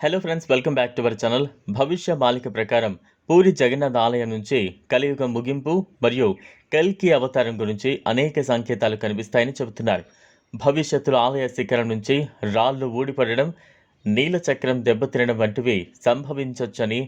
Hello friends welcome back to our channel Bhavishya Malika ప్రకారం పూరి జగన్నాథ్ ఆలయం నుంచి కలియుగ ముగింపు మరియు కల్కి అవతారం గురించి అనేక సంకేతాలు కనిపిస్తాయని చెబుతున్నారు భవిష్యత్తులో ఆలయ శిఖరం నుంచి రాళ్ళు ఊడిపడడం నీల చక్రం దెబ్బతినడం వంటివి సంభవించవచ్చని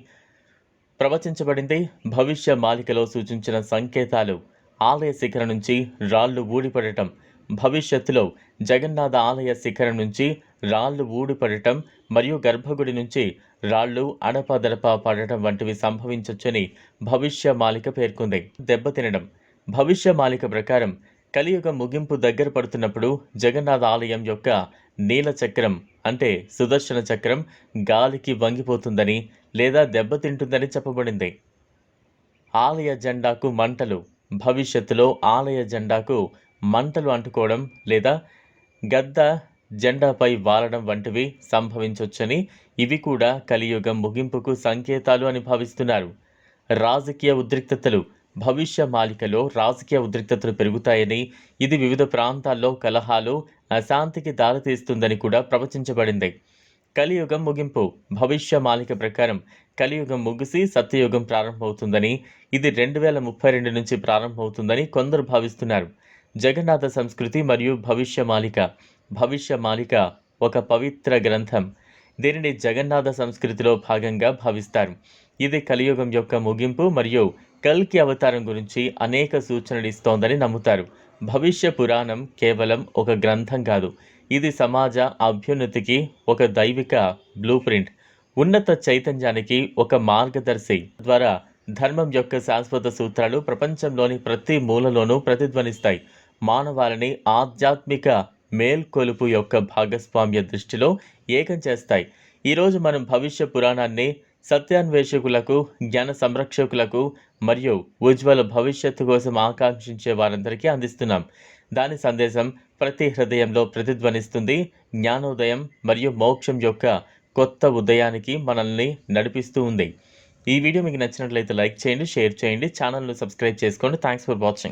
ప్రవచించబడింది. భవిష్య మాలికలో సూచించిన సంకేతాలు ఆలయ శిఖరం నుంచి రాళ్ళు ఊడిపడటం భవిష్యత్తులో జగన్నాథ ఆలయ శిఖరం నుంచి రాళ్ళు ఊడిపడటం మరియు గర్భగుడి నుంచి రాళ్ళు అడపదడప పడటం వంటివి సంభవించొచ్చని భవిష్య మాలిక పేర్కొంది. దెబ్బతినడం భవిష్య మాలిక ప్రకారం కలియుగ ముగింపు దగ్గర పడుతున్నప్పుడు జగన్నాథ ఆలయం యొక్క నీల చక్రం అంటే సుదర్శన చక్రం గాలికి వంగిపోతుందని లేదా దెబ్బతింటుందని చెప్పబడింది. ఆలయ జెండాకు మంటలు. భవిష్యత్తులో ఆలయ జెండాకు మంటలు అంటుకోవడం లేదా గద్ద జెండాపై వాలడం వంటివి సంభవించవచ్చని ఇవి కూడా కలియుగం ముగింపుకు సంకేతాలు అని భావిస్తున్నారు. రాజకీయ ఉద్రిక్తతలు భవిష్య మాలికలో రాజకీయ ఉద్రిక్తతలు పెరుగుతాయని ఇది వివిధ ప్రాంతాల్లో కలహాలు అశాంతికి దారితీస్తుందని కూడా ప్రవచించబడింది. కలియుగం ముగింపు భవిష్య మాలిక ప్రకారం కలియుగం ముగిసి సత్యయుగం ప్రారంభమవుతుందని ఇది రెండు వేల ముప్పై రెండు నుంచి ప్రారంభమవుతుందని కొందరు భావిస్తున్నారు. జగన్నాథ సంస్కృతి మరియు భవిష్య మాలిక. భవిష్య మాలిక ఒక పవిత్ర గ్రంథం. దీనిని జగన్నాథ సంస్కృతిలో భాగంగా భావిస్తారు. ఇది కలియుగం యొక్క ముగింపు మరియు కల్కి అవతారం గురించి అనేక సూచనలు ఇస్తోందని నమ్ముతారు. భవిష్య పురాణం కేవలం ఒక గ్రంథం కాదు. ఇది సమాజ అభ్యున్నతికి ఒక దైవిక బ్లూ ప్రింట్ ఉన్నత చైతన్యానికి ఒక మార్గదర్శి ద్వారా ధర్మం యొక్క శాశ్వత సూత్రాలు ప్రపంచంలోని ప్రతి మూలలోనూ ప్రతిధ్వనిస్తాయి. మానవాళిని ఆధ్యాత్మిక మేల్కొలుపు యొక్క భాగస్వామ్య దృష్టిలో ఏకం చేస్తాయి. ఈరోజు మనం భవిష్య పురాణాన్ని సత్యాన్వేషకులకు జ్ఞాన సంరక్షకులకు మరియు ఉజ్వల భవిష్యత్తు కోసం ఆకాంక్షించే వారందరికీ అందిస్తున్నాం. దాని సందేశం ప్రతి హృదయంలో ప్రతిధ్వనిస్తుంది. జ్ఞానోదయం మరియు మోక్షం యొక్క కొత్త ఉదయానికి మనల్ని నడిపిస్తూ ఉంది. ఈ వీడియో మీకు నచ్చినట్లయితే లైక్ చేయండి షేర్ చేయండి ఛానల్ను సబ్స్క్రైబ్ చేసుకోండి. Thanks for watching